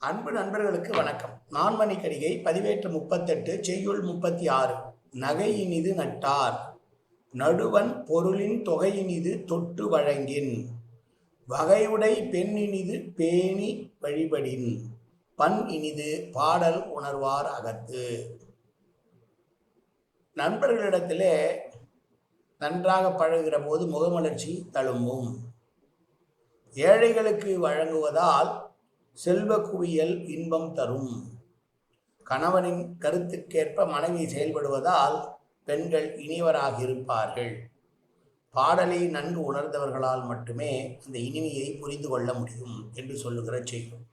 அன்பு நண்பர்களுக்கு வணக்கம். நான்மணி கடிகை பதிவேற்று முப்பத்தெட்டு செய்யுள் முப்பத்தி ஆறு நகையினிது நட்டார். நடுவன் பொருளின் தொகையினிது தொட்டு வழங்கின். வகையுடை பெண்ணினிது பேணி வழிபடின். பண் இனிது பாடல் உணர்வார் அகத்து. நண்பர்களிடத்திலே நன்றாக பழகுகிற போது முகமலர்ச்சி தழும்பும். ஏழைகளுக்கு வழங்குவதால் செல்வ குவியல் இன்பம் தரும். கணவனின் கருத்துக்கேற்ப மனைவி செயல்படுவதால் பெண்கள் இனிவராக இருப்பார்கள் பாடலை நன்கு உணர்ந்தவர்களால் மட்டுமே அந்த இனிமையை புரிந்து கொள்ள முடியும் என்று சொல்லுகிற செய்யும்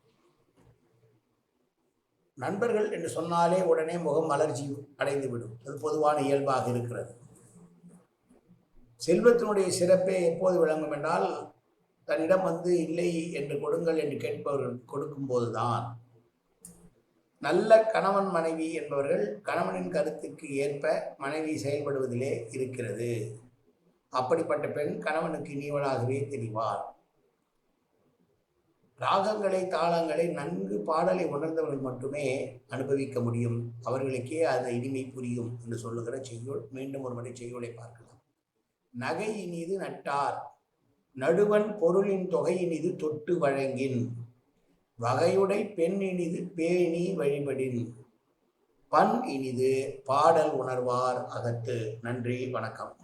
நண்பர்கள் என்று சொன்னாலே உடனே முகம் மலர்ச்சி அடைந்துவிடும். அது பொதுவான இயல்பாக இருக்கிறது. செல்வத்தினுடைய சிறப்பே எப்போது விளங்கும் என்றால் தன்னிடம் வந்து இல்லை என்று கொடுங்கள் என்று கேட்பவர்கள் கொடுக்கும்போது தான் நல்ல கணவன் மனைவி என்பவர்கள் கணவனின் கருத்துக்கு ஏற்ப மனைவி செயல்படுவதிலே இருக்கிறது. அப்படிப்பட்ட பெண் கணவனுக்கு இனியவளாகவே தெரிவார் ராகங்களை தாளங்களை நன்கு பாடலை உணர்ந்தவர்கள் மட்டுமே அனுபவிக்க முடியும். அவர்களுக்கே அந்த இனிமை புரியும் என்று சொல்லுகிற செய்யுள் மீண்டும் ஒரு முறை செய்யுளை பார்க்கலாம். நகை இனிது நட்டார். நடுவன் பொருளின் தொகையினிது தொட்டு வழங்கின். வகையுடை பெண் இனிது பேணி வழிபடின். பண் இனிது பாடல் உணர்வார் அகத்து. நன்றி வணக்கம்.